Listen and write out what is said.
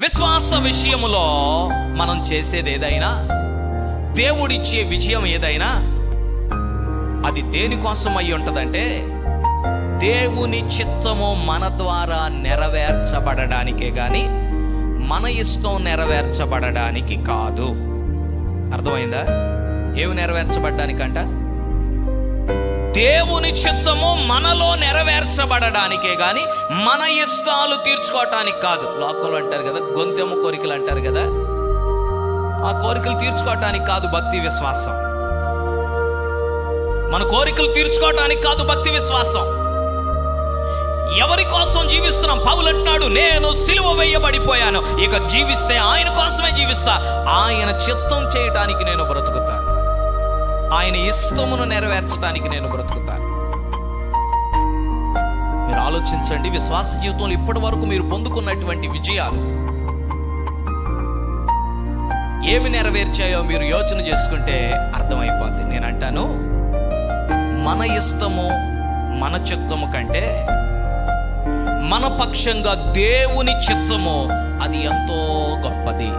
విశ్వాస విషయములో మనం చేసేది ఏదైనా దేవుడిచ్చే విజయం ఏదైనా అది దేనికోసం అయి ఉంటుందంటే దేవుని చిత్తము మన ద్వారా నెరవేర్చబడడానికే కానీ మన ఇష్టం నెరవేర్చబడడానికి కాదు. అర్థమైందా? ఏమి నెరవేర్చబడ్డానికంట? దేవుని చిత్తము మనలో నెరవేర్చబడడానికే కానీ మన ఇష్టాలు తీర్చుకోవటానికి కాదు. లోకలు అంటారు కదా గొంతెమ్మ కోరికలు అంటారు కదా. ఆ కోరికలు తీర్చుకోవటానికి కాదు భక్తి విశ్వాసం. మన కోరికలు తీర్చుకోవటానికి కాదు భక్తి విశ్వాసం. ఎవరి కోసం జీవిస్తున్నాం? పౌలు అంటున్నాడు నేను సిలువ వేయబడిపోయాను. ఇక జీవిస్తే ఆయన కోసమే జీవిస్తా. ఆయన చిత్తం చేయటానికి నేను బ్రతుకుతాను. ఆయన ఇష్టమును నెరవేర్చడానికి నేను బ్రతుకుతాను. మీరు ఆలోచించండి విశ్వాస జీవితంలో ఇప్పటి వరకు మీరు పొందుకున్నటువంటి విజయాలు ఏమి నెరవేర్చాయో మీరు యోచన చేసుకుంటే అర్థమైపోద్ది. నేను అంటాను మన ఇష్టము మన చిత్తము కంటే మన పక్షంగా దేవుని చిత్తము అది ఎంతో గొప్పది.